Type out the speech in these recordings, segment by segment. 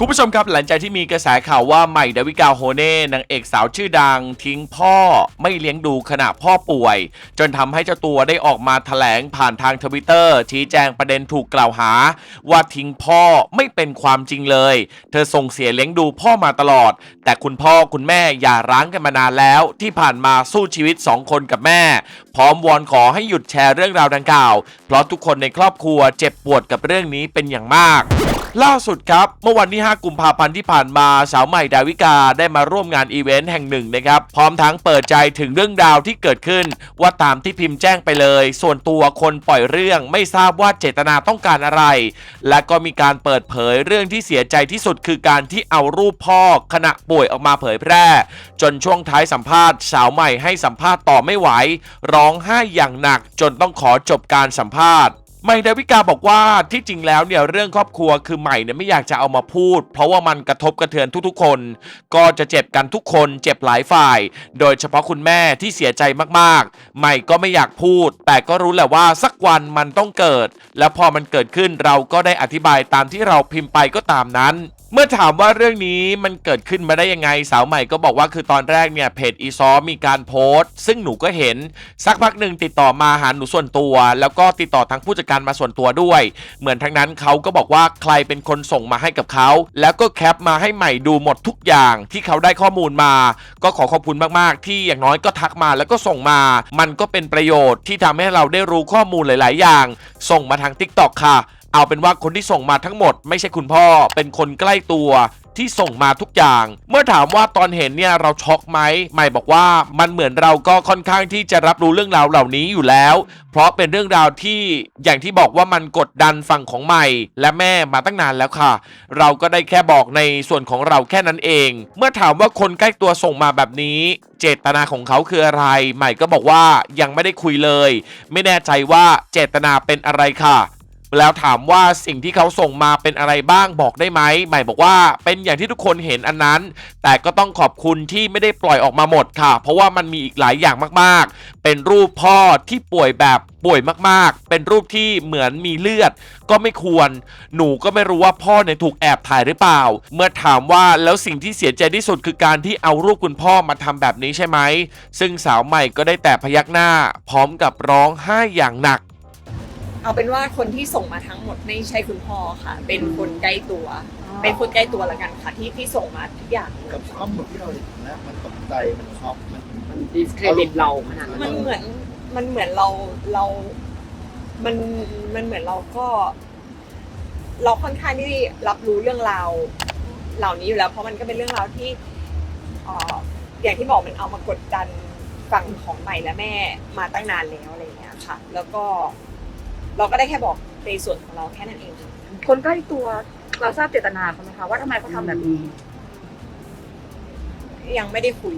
คุณผู้ชมครับหลังจากที่มีกระแสข่าวว่าใหม่ดาวิกาโฮเน่นางเอกสาวชื่อดัง ทิ้งพ่อไม่เลี้ยงดูขณะพ่อป่วย จนทำให้เจ้าตัวได้ออกมาแถลงผ่านทางทวิตเตอร์ชี้แจงประเด็นถูกกล่าวหา ว่าทิ้งพ่อไม่เป็นความจริงเลย เธอส่งเสียเลี้ยงดูพ่อมาตลอด แต่คุณพ่อคุณแม่อย่าร้างกันมานานแล้ว ที่ผ่านมาสู้ชีวิตสองคนกับแม่ พร้อมวอนขอให้หยุดแชร์เรื่องราวดังกล่าว เพราะทุกคนในครอบครัวเจ็บปวดกับเรื่องนี้เป็นอย่างมาก ล่าสุดครับเมื่อวันที่5 กุมภาพันธ์ที่ผ่านมาสาวใหม่ดาวิกาได้มาร่วมงานอีเวนต์แห่งหนึ่งนะครับ พร้อมทั้งเปิดใจถึงเรื่องราวที่เกิดขึ้น ว่าตามที่พิมพ์แจ้งไปเลย ส่วนตัวคนปล่อยเรื่องไม่ทราบว่าเจตนาต้องการอะไร และก็มีการเปิดเผยเรื่องที่เสียใจที่สุดคือการที่เอารูปพ่อขณะป่วยออกมาเผยแพร่ จนช่วงท้ายสัมภาษณ์สาวใหม่ให้สัมภาษณ์ต่อไม่ไหว ร้องไห้อย่างหนักจนต้องขอจบการสัมภาษณ์ ใหม่ดาวิกาบอกว่าที่จริงแล้วเนี่ยเรื่องครอบครัวคือใหม่เนี่ยไม่อยากจะเอามาพูด เพราะว่ามันกระทบกระเทือนทุกๆคน ก็จะเจ็บกันทุกคนเจ็บหลายฝ่าย โดยเฉพาะคุณแม่ที่เสียใจมากๆ ใหม่ก็ไม่อยากพูด แต่ก็รู้แหละว่าสักวันมันต้องเกิด แล้วพอมันเกิดขึ้นเราก็ได้อธิบายตามที่เราพิมพ์ไปก็ตามนั้น เมื่อถามว่าเรื่องนี้มันเกิดขึ้นมาได้ยังไงสาวใหม่ก็บอกว่าคือตอนแรกเนี่ยเพจอีซอมีการโพสต์ ซึ่งหนูก็เห็นสักพักหนึ่งติดต่อมาหาหนูส่วนตัว แล้วก็ติดต่อทางผู้จัดการมาส่วนตัวด้วย เหมือนทั้งนั้นเขาก็บอกว่าใครเป็นคนส่งมาให้กับเขา แล้วก็แคปมาให้ใหม่ดูหมดทุกอย่างที่เขาได้ข้อมูลมา ก็ขอขอบคุณมากๆ ที่อย่างน้อยก็ทักมาแล้วก็ส่งมา มันก็เป็นประโยชน์ที่ทำให้เราได้รู้ข้อมูลหลาย ๆ อย่าง ส่งมาทาง t ิ k t o k ค่ะ เอาเป็นว่าคนที่ส่งมาทั้งหมด ไม่ใช่คุณพ่อ เป็นคนใกล้ตัวที่ส่งมาทุกอย่าง เมื่อถามว่าตอนเห็นเนี่ยเราช็อกไหมใหม่บอกว่ามันเหมือนเราก็ค่อนข้างที่จะรับรู้เรื่องราวเหล่านี้อยู่แล้ว เพราะเป็นเรื่องราวที่อย่างที่บอกว่ามันกดดันฝั่งของใหม่ และแม่มาตั้งนานแล้วค่ะ เราก็ได้แค่บอกในส่วนของเราแค่นั้นเอง เมื่อถามว่าคนใกล้ตัวส่งมาแบบนี้ เจตนาของเขาคืออะไร ใหม่ก็บอกว่ายังไม่ได้คุยเลย ไม่แน่ใจว่าเจตนาเป็นอะไรค่ะ แล้วถามว่าสิ่งที่เขาส่งมาเป็นอะไรบ้างบอกได้ไหมใหม่บอกว่าเป็นอย่างที่ทุกคนเห็นอันนั้น แต่ก็ต้องขอบคุณที่ไม่ได้ปล่อยออกมาหมดค่ะ เพราะว่ามันมีอีกหลายอย่างมากๆ เป็นรูปพ่อที่ป่วยแบบป่วยมากๆ เป็นรูปที่เหมือนมีเลือด ก็ไม่ควร หนูก็ไม่รู้ว่าพ่อเนี่ยถูกแอบถ่ายหรือเปล่า เมื่อถามว่าแล้วสิ่งที่เสียใจที่สุดคือการที่เอารูปคุณพ่อมาทำแบบนี้ใช่ไหมซึ่งสาวใหม่ก็ได้แต่พยักหน้า พร้อมกับร้องไห้อย่างหนัก เอาเป็นว่าคนที่ส่งมาทั้งหมดไม่ใช่คุณพ่อค่ะ เป็นคนใกล้ตัว เป็นคนใกล้ตัวละกันค่ะ ที่ที่ส่งมาทุกอย่างกับข้อมูลที่เราเห็นนะมันตกใจมันช็อกมันมันดิสเครดิตเราขนาดนั้นมันเหมือนมันเหมือนเราเรา มันมันเหมือนเราก็ เราค่อนข้างที่รับรู้เรื่องราวเหล่านี้อยู่แล้วเพราะมันก็เป็นเรื่องราวที่เอ่ออย่างที่บอกมันเอามากดดันฝั่งของใหม่และแม่มาตั้งนานแล้วอะไรอย่างเงี้ยค่ะ แล้วก็ เราก็ได้แค่บอกในส่วนของเราแค่นั้นเองค่ะคนใกล้ตัวเราทราบเจตนาเขาไหมคะว่าทำไมเขาทำแบบนี้ ยังไม่ได้คุย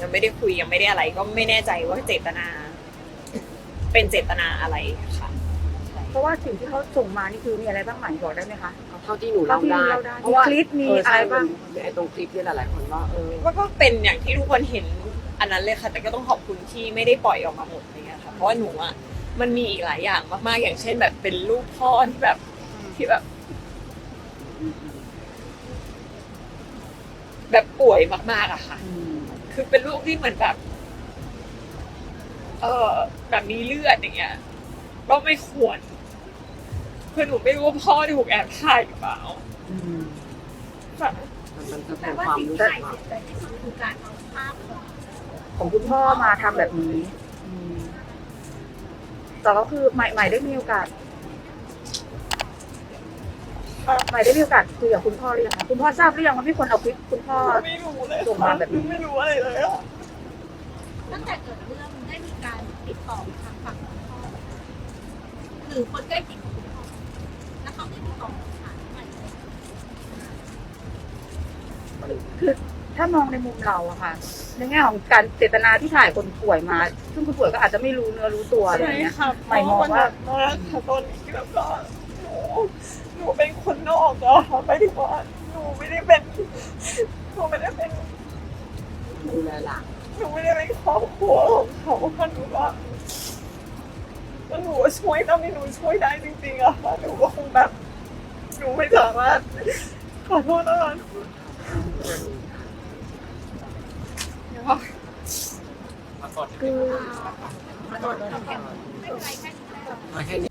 ยังไม่ได้คุยยังไม่ได้อะไร ก็ไม่แน่ใจว่าเจตนา เป็นเจตนาอะไรค่ะ เพราะว่าสิ่งที่เขาส่งมานี่คือมีอะไรบ้างไหมบอกได้ไหมคะ เท่าที่หนูเล่าได้เท่าที่เราได้เพราะว่ามีคลิปมีเใช่อะไรบ้างไอ้ตรงคลิปเนี่ยหลายๆคนว่าเออว่าก็เป็นอย่างที่ทุกคนเห็นอันนั้นเลยค่ะ แต่ก็ต้องขอบคุณที่ไม่ได้ปล่อยออกมาหมดอะไรเลยค่ะเพราะว่าหนูอะ มันมีอีกหลายอย่างมากๆ อย่างเช่น แบบเป็นรูปพ่อที่แบบที่แบบ แบบป่วยมากๆอะค่ะ คือเป็นรูปที่เหมือนแบบ เออแบบมีเลือดอย่างเงี้ยก็ไม่ควรคือหนูไม่รู้ว่าพ่อถูกแอบถ่ายหรือเปล่าค่ะมันมันจะเป็นความรู้สึกว่าของคุณพ่อมาทำแบบนี้อืม แต่ก็คือใหม่ใหม่ได้มีโอกาสใหม่ได้มีโอกาสคุยกับคุณพ่อหรือยังคะคุณพ่อทราบหรือยังว่ามีคนเอาคลิปคุณพ่อ ไม่รู้เลยส่งมาแบบนี้ ไม่รู้อะไรเลยอะตั้งแต่เกิดเรื่องได้มีการติดต่อทางฝั่งคุณพ่อหรือคนใกล้ชิดของคุณพ่อแล้วเขาได้ติดต่อหาใหม่ไหมคือถ้ามองในมุมเราอะค่ะ ในแง่ของการเจตนาที่ถ่ายคนป่วยมา ซึ่งคนป่วยก็อาจจะไม่รู้เนื้อรู้ตัวอะไรอใช่ย่างเงี้ย ค่ะใหม่มองว่า เพระนหนักมากค่ะตอนนี้แล้วก็หนูหนูเป็นคนนอกอะค่ะไม่ได้ว่าหนูไม่ได้เป็นหนูไม่ได้เป็นดูแลหลานหนูไม่ได้เป็นครอบครัวของเขาค่ะหนูว่าแล้วหนูก็ช่วยตามที่หนูช่วยได้จริงๆอะค่ะหนูก็คงแบบหนูไม่สามารถขอโทษนะคะไม่ เป็นไรแค่นี้มาแค่นี้